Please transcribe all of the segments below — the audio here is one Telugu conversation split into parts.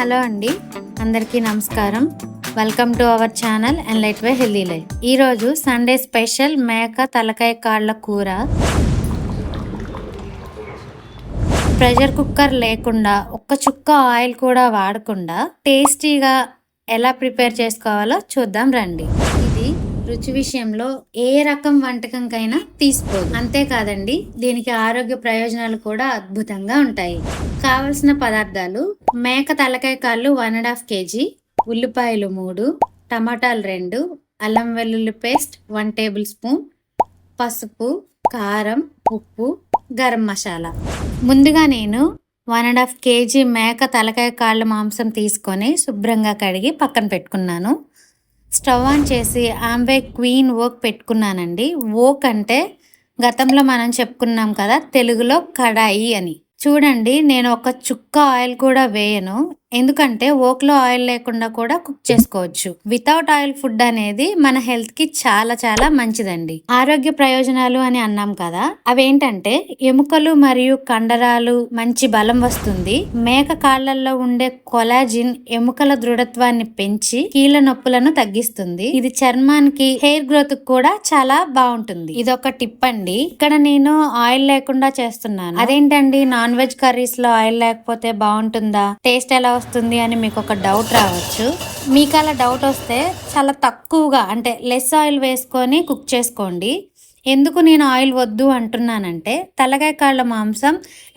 హలో అండి. అందరికీ నమస్కారం. Welcome to our channel and light way healthy life ఈరోజు సండే స్పెషల్ మేక తలకాయ కాళ్ళ కూర. ప్రెషర్ కుక్కర్ లేకుండా ఒక్క చుక్క ఆయిల్ కూడా వాడకుండా టేస్టీగా ఎలా ప్రిపేర్ చేసుకోవాలో చూద్దాం రండి. రుచి విషయంలో ఏ రకం వంటకంకైనా తీసుకోదు. అంతేకాదండి దీనికి ఆరోగ్య ప్రయోజనాలు కూడా అద్భుతంగా ఉంటాయి. కావలసిన పదార్థాలు మేక తలకాయ కాళ్ళు వన్ అండ్ హాఫ్ కేజీ ఉల్లిపాయలు మూడు టమాటాలు రెండు అల్లం వెల్లుల్లి పేస్ట్ వన్ టేబుల్ స్పూన్ పసుపు కారం ఉప్పు గరం మసాలా. ముందుగా నేను వన్ అండ్ హాఫ్ కేజీ మేక తలకాయ కాళ్ళ మాంసం తీసుకొని శుభ్రంగా కడిగి పక్కన పెట్టుకున్నాను. స్టవ్ ఆన్ చేసి ఆంబే క్వీన్ ఓక్ పెట్టుకున్నానండి. ఓక్ అంటే గతంలో మనం చెప్పుకున్నాం కదా తెలుగులో కడాయి అని. చూడండి నేను ఒక చుక్క ఆయిల్ కూడా వేయను. ఎందుకంటే ఓక్లో ఆయిల్ లేకుండా కూడా కుక్ చేసుకోవచ్చు. వితౌట్ ఆయిల్ ఫుడ్ అనేది మన హెల్త్కి చాలా చాలా మంచిదండి. ఆరోగ్య ప్రయోజనాలు అని అన్నాం కదా అవేంటంటే ఎముకలు మరియు కండరాలు మంచి బలం వస్తుంది. మేక కాళ్ళల్లో ఉండే కొలాజిన్ ఎముకల దృఢత్వాన్ని పెంచి కీళ్ళ నొప్పులను తగ్గిస్తుంది. ఇది చర్మానికి హెయిర్ గ్రోత్ కూడా చాలా బాగుంటుంది. ఇది ఒక టిప్ అండి. ఇక్కడ నేను ఆయిల్ లేకుండా చేస్తున్నాను. అదేంటండి? నాన్ వెజ్ కర్రీస్లో ఆయిల్ లేకపోతే బాగుంటుందా? టేస్ట్ ఎలా వస్తుంది అని మీకు ఒక డౌట్ రావచ్చు. మీకు అలా డౌట్ వస్తే చాలా తక్కువగా అంటే లెస్ ఆయిల్ వేసుకొని కుక్ చేసుకోండి. ఎందుకు నేను ఆయిల్ వద్దు అంటున్నానంటే తలకాయ కాళ్ళ మాంసం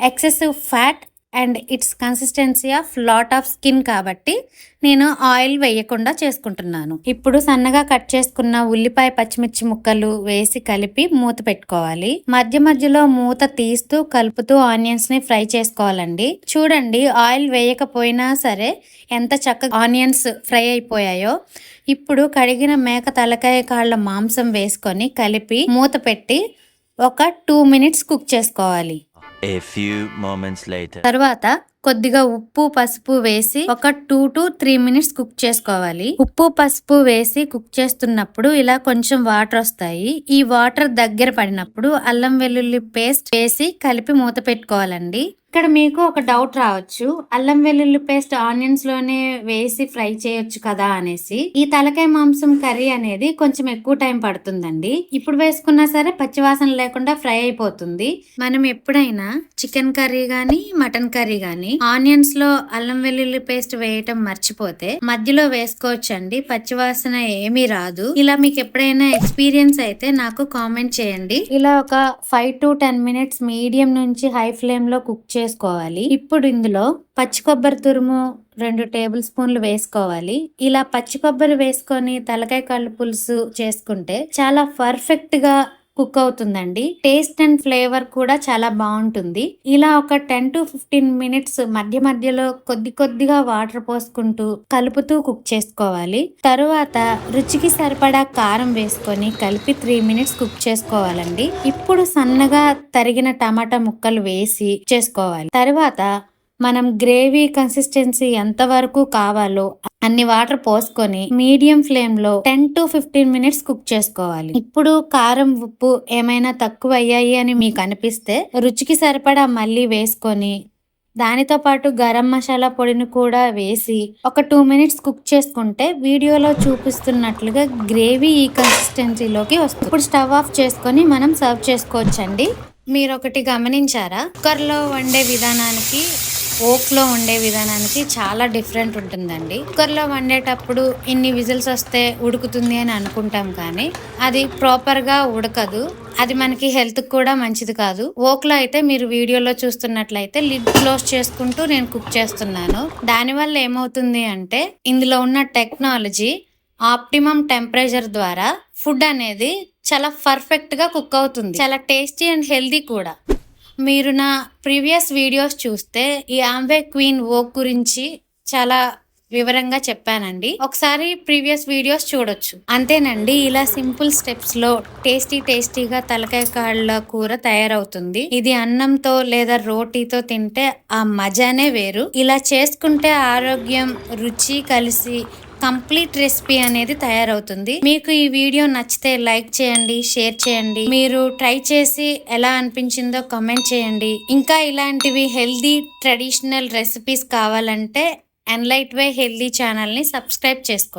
excessive fat and it's consistency of lot of skin కాబట్టి నేను ఆయిల్ వేయకుండా చేసుకుంటున్నాను. ఇప్పుడు సన్నగా కట్ చేసుకున్న ఉల్లిపాయ పచ్చిమిర్చి ముక్కలు వేసి కలిపి మూత పెట్టుకోవాలి. మధ్య మధ్యలో మూత తీస్తూ కలుపుతూ ఆనియన్స్ని ఫ్రై చేసుకోవాలండి. చూడండి ఆయిల్ వేయకపోయినా సరే ఎంత చక్కగా ఆనియన్స్ ఫ్రై అయిపోయాయో. ఇప్పుడు కడిగిన మేక తలకాయ కాళ్ళ మాంసం వేసుకొని కలిపి మూత పెట్టి ఒక టూ మినిట్స్ కుక్ చేసుకోవాలి. A few moments later. తర్వాత కొద్దిగా ఉప్పు పసుపు వేసి ఒక two to three minutes cook చేసుకోవాలి. ఉప్పు పసుపు వేసి కుక్ చేస్తున్నప్పుడు ఇలా కొంచెం వాటర్ వస్తాయి. ఈ వాటర్ దగ్గర పడినప్పుడు అల్లం వెల్లుల్లి పేస్ట్ వేసి కలిపి మూత పెట్టుకోవాలండి. ఇక్కడ మీకు ఒక డౌట్ రావచ్చు. అల్లం వెల్లుల్లి పేస్ట్ ఆనియన్స్లోనే వేసి ఫ్రై చేయొచ్చు కదా అనేసి. ఈ తలకాయ మాంసం కర్రీ అనేది కొంచెం ఎక్కువ టైం పడుతుందండి. ఇప్పుడు వేసుకున్నా సరే పచ్చివాసన లేకుండా ఫ్రై అయిపోతుంది. మనం ఎప్పుడైనా చికెన్ కర్రీ గాని మటన్ కర్రీ గాని ఆనియన్స్లో అల్లం వెల్లుల్లి పేస్ట్ వేయటం మర్చిపోతే మధ్యలో వేసుకోవచ్చండి. పచ్చివాసన ఏమీ రాదు. ఇలా మీకు ఎప్పుడైనా ఎక్స్పీరియన్స్ అయితే నాకు కామెంట్ చేయండి. ఇలా ఒక five to ten minutes medium నుంచి హై ఫ్లేమ్లో కుక్ చేసుకోవాలి ఇప్పుడు ఇందులో పచ్చి కొబ్బరి తురుము రెండు టేబుల్ స్పూన్లు వేసుకోవాలి. ఇలా పచ్చి కొబ్బరి వేసుకొని తలకాయ కళ్ళు పులుసు చేసుకుంటే చాలా పర్ఫెక్ట్గా కుక్ అవుతుందండి. టేస్ట్ అండ్ ఫ్లేవర్ కూడా చాలా బాగుంటుంది. ఇలా ఒక టెన్ టు ఫిఫ్టీన్ మినిట్స్ మధ్య మధ్యలో కొద్ది కొద్దిగా వాటర్ పోసుకుంటూ కలుపుతూ కుక్ చేసుకోవాలి. తరువాత రుచికి సరిపడా కారం వేసుకొని కలిపి త్రీ మినిట్స్ కుక్ చేసుకోవాలండి. ఇప్పుడు సన్నగా తరిగిన టమాటా ముక్కలు వేసి చేసుకోవాలి. తర్వాత మనం గ్రేవీ కన్సిస్టెన్సీ ఎంత వరకు కావాలో అన్ని వాటర్ పోసుకొని మీడియం ఫ్లేమ్లో ten to fifteen minutes cook చేసుకోవాలి. ఇప్పుడు కారం ఉప్పు ఏమైనా తక్కువ అయ్యాయి అని మీకు అనిపిస్తే రుచికి సరిపడా మళ్ళీ వేసుకొని దానితో పాటు గరం మసాలా పొడిని కూడా వేసి ఒక టూ మినిట్స్ కుక్ చేసుకుంటే వీడియోలో చూపిస్తున్నట్లుగా గ్రేవీ ఈ కన్సిస్టెన్సీలోకి వస్తుంది. ఇప్పుడు స్టవ్ ఆఫ్ చేసుకొని మనం సర్వ్ చేసుకోవచ్చండి. మీరు ఒకటి గమనించారా? కుక్కర్లో వండే విధానానికి ఓక్లో వండే విధానానికి చాలా డిఫరెంట్ ఉంటుందండి. కుక్కర్లో వండేటప్పుడు ఇన్ని విజిల్స్ వస్తే ఉడుకుతుంది అని అనుకుంటాం కానీ అది ప్రాపర్గా ఉడకదు. అది మనకి హెల్త్ కూడా మంచిది కాదు. ఓక్లో అయితే మీరు వీడియోలో చూస్తున్నట్లయితే లిడ్ క్లోజ్ చేసుకుంటూ నేను కుక్ చేస్తున్నాను. దానివల్ల ఏమవుతుంది అంటే ఇందులో ఉన్న టెక్నాలజీ ఆప్టిమం టెంపరేచర్ ద్వారా ఫుడ్ అనేది చాలా పర్ఫెక్ట్గా కుక్ అవుతుంది. చాలా టేస్టీ అండ్ హెల్దీ కూడా. మీరు నా ప్రీవియస్ వీడియోస్ చూస్తే ఈ ఆంబే క్వీన్ ఓక్ గురించి చాలా వివరంగా చెప్పానండి. ఒకసారి ప్రీవియస్ వీడియోస్ చూడొచ్చు. అంతేనండి ఇలా సింపుల్ స్టెప్స్లో టేస్టీ టేస్టీగా తలకాయ కాళ్ళ కూర తయారవుతుంది. ఇది అన్నంతో లేదా రోటీతో తింటే ఆ మజానే వేరు. ఇలా చేసుకుంటే ఆరోగ్యం రుచి కలిసి కంప్లీట్ రెసిపీ అనేది తయారవుతుంది. మీకు ఈ వీడియో నచ్చితే లైక్ చేయండి షేర్ చేయండి. మీరు ట్రై చేసి ఎలా అనిపించిందో కామెంట్ చేయండి. ఇంకా ఇలాంటివి హెల్దీ ట్రెడిషనల్ రెసిపీస్ కావాలంటే ఎన్లైట్ వే హెల్దీ ఛానల్ని సబ్స్క్రైబ్ చేసుకోండి.